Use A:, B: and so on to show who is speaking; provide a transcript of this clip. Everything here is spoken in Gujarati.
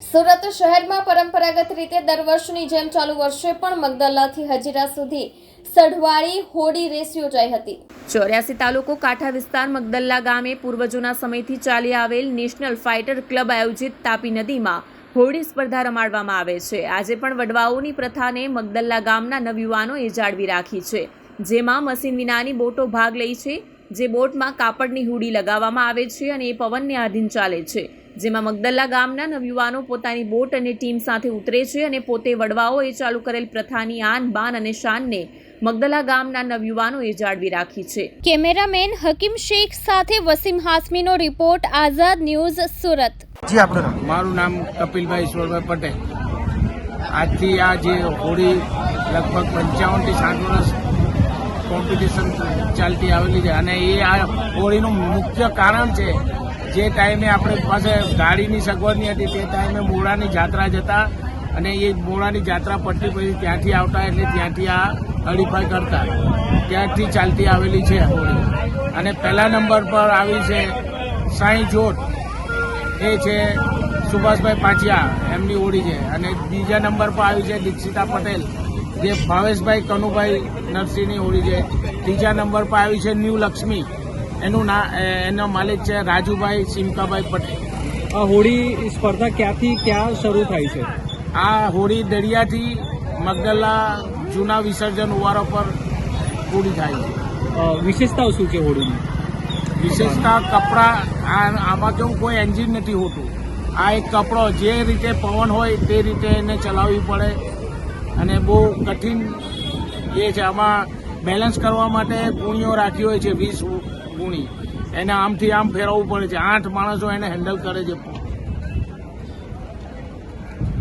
A: સુરત શહેરમાં પરંપરાગત રીતે દર વર્ષની જેમ ચાલુ વર્ષે પણ મગદલ્લાથી હજીરા સુધી સઢવાળી હોડી રેસ યોજાઈ હતી. ચોર્યાસી તાલુકો કાંઠા વિસ્તાર મગદલ્લા ગામે પૂર્વજોના સમયથી ચાલી આવેલ નેશનલ ફાઇટર ક્લબ આયોજિત તાપી નદીમાં હોડી સ્પર્ધા રમાડવામાં આવે છે. આજે પણ વડવાઓની પ્રથાને મગદલ્લા ગામના નવયુવાનોએ જાળવી રાખી છે. જેમાં મશીન વિનાની બોટો ભાગ લે છે. જે બોટમાં કાપડની હુડી લગાવવામાં આવે છે અને એ પવનને આધીન ચાલે છે. જેમાં મગદલ્લા ગામના નવયુવાનો પોતાની બોટ અને ટીમ સાથે ઉતરે છે અને પોતે વડવાઓએ ચાલુ કરેલ પ્રથાની આન બાન અને શાનને મગદલા ગામના નવયુવાનોએ જાળવી રાખી છે. કેમેરામેન હકીમ શેખ સાથે વસીમ હાસમીનો રિપોર્ટ આઝાદ ન્યૂઝ સુરત.
B: જી આપણું નામ?
C: મારું નામ કપિલભાઈ ઈશ્વરભાઈ પટેલ. આજથી આ જે હોળી લગભગ પંચાવનથી સાઠ વર્ષ કોમ્પિટિશન ચાલતી આવેલી છે અને એ આ હોળીનું મુખ્ય કારણ છે જે ટાઈમે આપણી પાસે ગાડીની સગવડની હતી તે ટાઈમે મોડાની જાત્રા જતા અને એ મોડાની જાત્રા પટ્ટી પછી ત્યાંથી આવતા એટલે ત્યાંથી આ હરીફાઈ કરતા. ત્યાંથી ચાલતી આવેલી છે હોળી. અને પહેલા નંબર પર આવી છે સાંઈ જોટ. એ છે સુભાષભાઈ પાંચિયા એમની હોળી છે. અને બીજા નંબર પર આવી છે દીક્ષિતા પટેલ, જે ભાવેશભાઈ કનુભાઈ નરસિંહની હોળી છે. ત્રીજા નંબર પર આવી છે ન્યૂ લક્ષ્મી. એનું ના એનો માલિક છે રાજુભાઈ સિમકાભાઈ પટેલ.
D: આ હોળી સ્પર્ધા ક્યાંથી ક્યાં શરૂ થાય છે?
C: આ હોળી દરિયાથી મગદલા જૂના વિસર્જન ઉવારો પર પૂરી થાય છે.
D: વિશેષતાઓ શું છે હોળીની?
C: વિશેષતા કપડા આ- આમાં કેવું કોઈ એન્જિન નથી હોતું. આ એક કપડો જે રીતે પવન હોય તે રીતે એને ચલાવવી પડે. અને બહુ કઠિન એ છે. આમાં બેલેન્સ કરવા માટે ગુણીઓ રાખી હોય છે વીસ ગુણી. એને આમથી આમ ફેરવવું પડે છે. આઠ માણસો એને હેન્ડલ કરે છે.